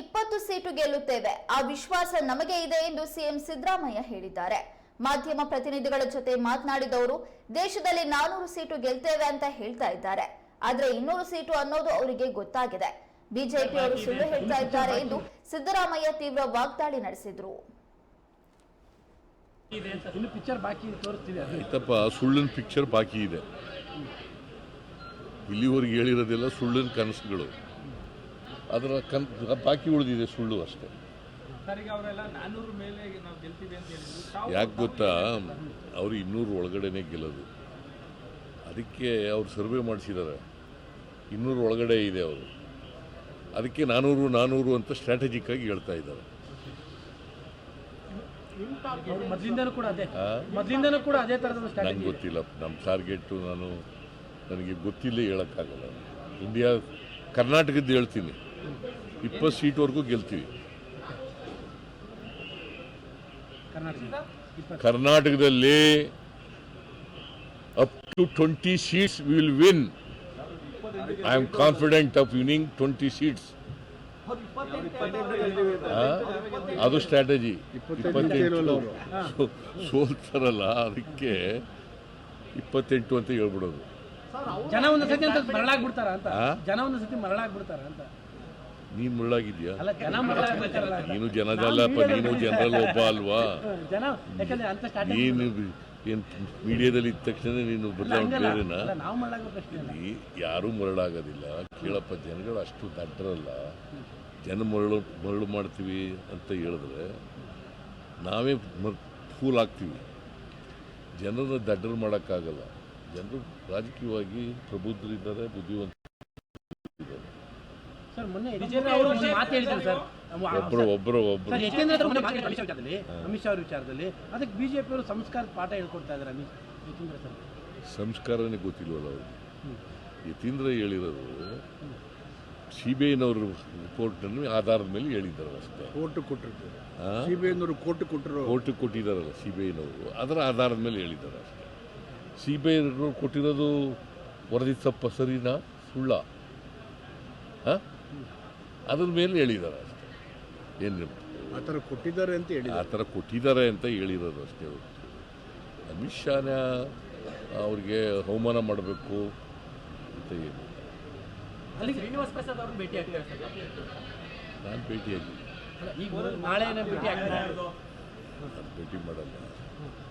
ಇಪ್ಪತ್ತು ಸೀಟು ಗೆಲ್ಲುತ್ತೇವೆ. ಆ ವಿಶ್ವಾಸ ನಮಗೆ ಇದೆ ಎಂದು ಸಿಎಂ ಸಿದ್ದರಾಮಯ್ಯ ಹೇಳಿದ್ದಾರೆ. ಮಾಧ್ಯಮ ಪ್ರತಿನಿಧಿಗಳ ಜೊತೆ ಮಾತನಾಡಿದವರು ದೇಶದಲ್ಲಿ ನಾನೂರು ಸೀಟು ಗೆಲ್ತೇವೆ ಅಂತ ಹೇಳ್ತಾ ಇದ್ದಾರೆ. ಆದ್ರೆ ಇನ್ನೂರು ಸೀಟು ಅನ್ನೋದು ಅವರಿಗೆ ಗೊತ್ತಾಗಿದೆ. ಬಿಜೆಪಿ ಅವರು ಸುಳ್ಳು ಹೇಳ್ತಾ ಇದ್ದಾರೆ ಎಂದು ಸಿದ್ದರಾಮಯ್ಯ ತೀವ್ರ ವಾಗ್ದಾಳಿ ನಡೆಸಿದ್ರು. ಇನ್ನು ಪಿಕ್ಚರ್ ಬಾಕಿ ತೋರಿಸ್ತೀವಿ ಅದು ಸುಳ್ಳಿನ ಪಿಕ್ಚರ್ ಬಾಕಿ ಇದೆ. ಇಲ್ಲಿವರೆಗೆ ಹೇಳಿರೋದಿಲ್ಲ ಸುಳ್ಳಿನ ಕನಸುಗಳು. ಅದರ ಕನ್ ಬಾಕಿ ಉಳಿದಿದೆ ಸುಳ್ಳು ಅಷ್ಟೇ. ಯಾಕೆ ಗೊತ್ತಾ? ಅವರು ಇನ್ನೂರು ಒಳಗಡೆನೆ ಗೆಲ್ಲೋದು. ಅದಕ್ಕೆ ಅವ್ರು ಸರ್ವೆ ಮಾಡಿಸಿದ್ದಾರೆ ಇನ್ನೂರು ಒಳಗಡೆ ಇದೆ ಅವರು. ಅದಕ್ಕೆ ನಾನೂರು ನಾನೂರು ಅಂತ ಸ್ಟ್ರಾಟಜಿಕ್ ಆಗಿ ಹೇಳ್ತಾ ಇದ್ದಾರೆ. ನಂಗೆ ಗೊತ್ತಿಲ್ಲ. ನಮ್ಮ ಟಾರ್ಗೆಟು ನಾನು ನನಗೆ ಗೊತ್ತಿಲ್ಲ ಹೇಳೋಕ್ಕಾಗಲ್ಲ. ಇಂಡಿಯಾ ಕರ್ನಾಟಕದ್ದು ಹೇಳ್ತೀನಿ. ಇಪ್ಪತ್ತು ಸೀಟ್ವರೆಗೂ ಗೆಲ್ತೀವಿ. ಕರ್ನಾಟಕದಲ್ಲಿ up to twenty seats will win I am confident of winning twenty seats ಅದು ಸ್ಟ್ರಾಟಜಿ ಇಪ್ಪತ್ತೆಂಟು. ಸೋಲ್ತಾರಲ್ಲ ಅದಕ್ಕೆ ಇಪ್ಪತ್ತೆಂಟು ಅಂತ ಹೇಳ್ಬಿಡೋದು. ಜನ ಒಂದು ಸತಿ ಅಂತ ಮರಳಾಗ್ಬಿಡ್ತಾರ ಅಂತ. ಜನ ಒಂದು ಸತಿ ಮರಳಾಗ್ಬಿಡ್ತಾರ ಅಂತ. ನೀನು ಮುಳ್ಳಾಗಿದ್ಯಾ ನೀನು ಜನದಲ್ಲಪ್ಪ ನೀನು ಜನರಲ್ ಒಬ್ಬ ಅಲ್ವಾ? ನೀನು ಮೀಡಿಯಾದಲ್ಲಿ ಇದ್ದ ತಕ್ಷಣ ನೀನು ಬದಲಾವಣೆ ಯಾರು ಈ ಯಾರೂ ಮರಳಾಗೋದಿಲ್ಲ. ಕೇಳಪ್ಪ ಜನಗಳು ಅಷ್ಟು ದಡ್ಡರಲ್ಲ. ಜನ ಮರಳು ಮರಳು ಮಾಡ್ತೀವಿ ಅಂತ ಹೇಳಿದ್ರೆ ನಾವೇ ಮರ್ ಫೂಲ್ ಆಗ್ತೀವಿ. ಜನರನ್ನ ದಡ್ಡರು ಮಾಡೋಕ್ಕಾಗಲ್ಲ. ಜನರು ರಾಜಕೀಯವಾಗಿ ಪ್ರಬುದ್ಧರಿದ್ದಾರೆ ಬುದ್ಧಿವಂತ ಸರ್ ಮೊನ್ನೆ ಬಿಜೆಪಿ ಅವರು ಒಂದು ಮಾತು ಹೇಳಿದ್ರು ಸರ್. ಒಬ್ರು ಒಬ್ರು ಒಬ್ಬರು ಸರ್ ಯತೀಂದ್ರ ಹತ್ರ ಮೊನ್ನೆ ಮಾತು ಹೇಳಿದ್ರು ವಿಚಾರದಲ್ಲಿ ಅಮಿತ್ ಶಾ ಅವ್ರ ವಿಚಾರದಲ್ಲಿ. ಅದಕ್ಕೆ ಬಿಜೆಪಿ ಅವರು ಸಂಸ್ಕಾರದ ಪಾಠ ಹೇಳ್ಕೊಡ್ತಾ ಇದ್ದಾರೆ ಅಮಿತ್ ಯತೀಂದ್ರ ಸರ್. ಸಂಸ್ಕಾರನೇ ಗೊತ್ತಿಲ್ವಲ್ಲ ಅವರು ಯತೀಂದ್ರ ಹೇಳಿರೋದು ಸಿ ಬಿ ಐನವರು ರಿಪೋರ್ಟನ್ನು ಆಧಾರದ ಮೇಲೆ ಹೇಳಿದ್ದಾರೆ ಅಷ್ಟೇ. ಕೋರ್ಟ್ ಕೊಟ್ಟಿರ್ತಾರೆ. ಆ? ಸಿಬಿಐನವರು ಕೋರ್ಟ್ ಕೊಟ್ಟಿರೋ ಕೋರ್ಟ್ ಕೊಟ್ಟಿದ್ದಾರಲ್ಲ ಸಿ ಬಿ ಐನವರು ಅದರ ಆಧಾರದ ಮೇಲೆ ಹೇಳಿದ್ದಾರೆ ಅಷ್ಟೇ. ಸಿ ಬಿ ಐನವರು ಕೊಟ್ಟಿರೋದು ವರದಿ ತಪ್ಪ ಸರಿನಾ? ಸುಳ್ಳ? ಹಾಂ? ಅದ್ರ ಮೇಲೆ ಹೇಳಿದ್ದಾರೆ ಅಷ್ಟೇ. ಏನು ಆ ಥರ ಕೊಟ್ಟಿದ್ದಾರೆ ಅಂತ ಹೇಳಿ ಆ ಥರ ಕೊಟ್ಟಿದ್ದಾರೆ ಅಂತ ಹೇಳಿರೋದು ಅಷ್ಟೇ ಅವರು ಅಮಿತ್ ಶಾನ ಅವ್ರಿಗೆ ಅವಮಾನ ಮಾಡಬೇಕು ಅಂತ ಏನು? ಅಲ್ಲಿ ಶ್ರೀನಿವಾಸ್ ಪ್ರಸಾದ್ ಅವ್ರನ್ನ ಭೇಟಿ ಆಗ್ತಾರೆ ಸರ್. ನಾನು ಭೇಟಿಯಾಗಿ ಈಗ ಭೇಟಿ ಆಗ್ತಾರೆ ನಾನು ಭೇಟಿ ಮಾಡಲ್ಲ.